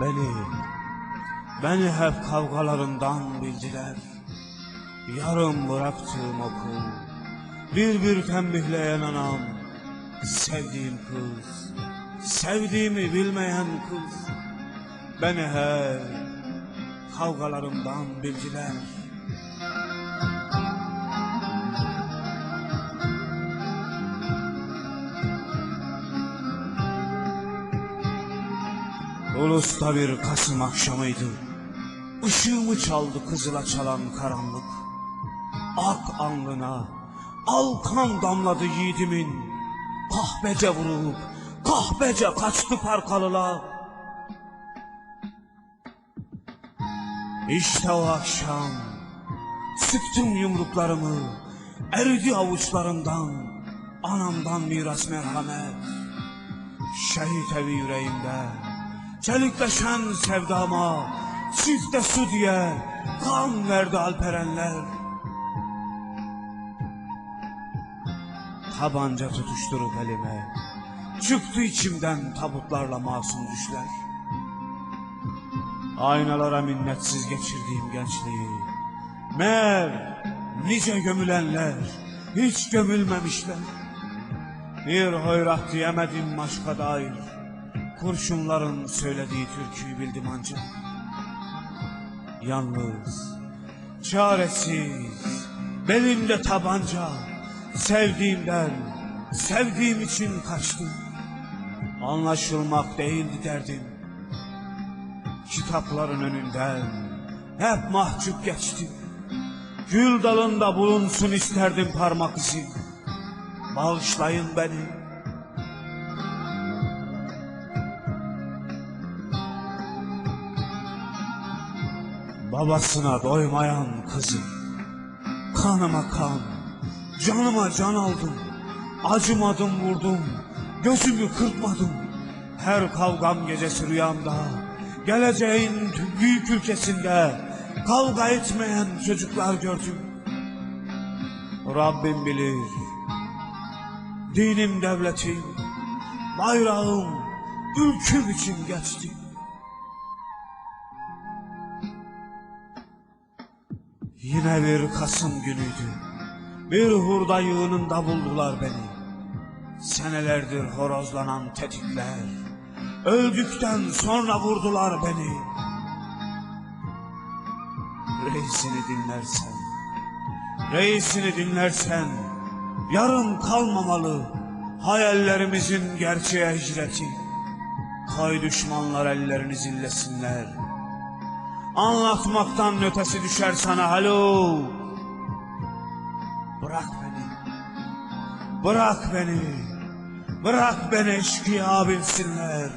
Beni, beni hep kavgalarından bildiler. Yarım bıraktığım okul, bir bir tembihleyen anam. Sevdiğim kız, sevdiğimi bilmeyen kız. Beni hep kavgalarımdan bildiler. Ulus'ta bir Kasım akşamıydı. Işığımı çaldı kızıla çalan karanlık. Ak alnına al kan damladı yiğidimin. Kahpece vurup kahpece kaçtı parkalılar. İşte o akşam sıktım yumruklarımı eridi avuçlarımdan anamdan miras merhamet şehit evi yüreğimde çelikleşen sevdama çifte su diye kan verdi alperenler. Tabanca tutuşturup elime çıktı içimden tabutlarla masum düşler. Aynalara minnetsiz geçirdiğim gençliği Meğer nice gömülenler Hiç gömülmemişler. Bir hoyrat diyemedim aşka dair Kurşunların söylediği türküyü bildim ancak Yalnız Çaresiz Belimde tabanca Sevdiğimden Sevdiğim için kaçtım Anlaşılmak değildi derdim kitapların önünden hep mahcup geçtim. Gül dalında bulunsun isterdim parmak izi. Bağışlayın beni. Babasına doymayan kızım. Kanıma kan, canıma can aldım. Acımadım vurdum, gözümü kırpmadım. Her kavgam gecesi rüyamda, geleceğin büyük ülkesinde kavga etmeyen çocuklar gördüm. Rabbim bilir, dinim devletim, bayrağım, ülküm için geçti. Yine bir Kasım günüydü. Bir hurda yığınında buldular beni. Senelerdir horozlanan tetikler. Öldükten sonra vurdular beni. Reisini dinlersen, reisini dinlersen, yarım kalmamalı hayallerimizin gerçeğe hicreti. Kay düşmanlar ellerini zillesinler. Anlatmaktan ötesi düşer sana halo. Bırak beni. Bırak beni. Bırak beni eşkıya bilsinler.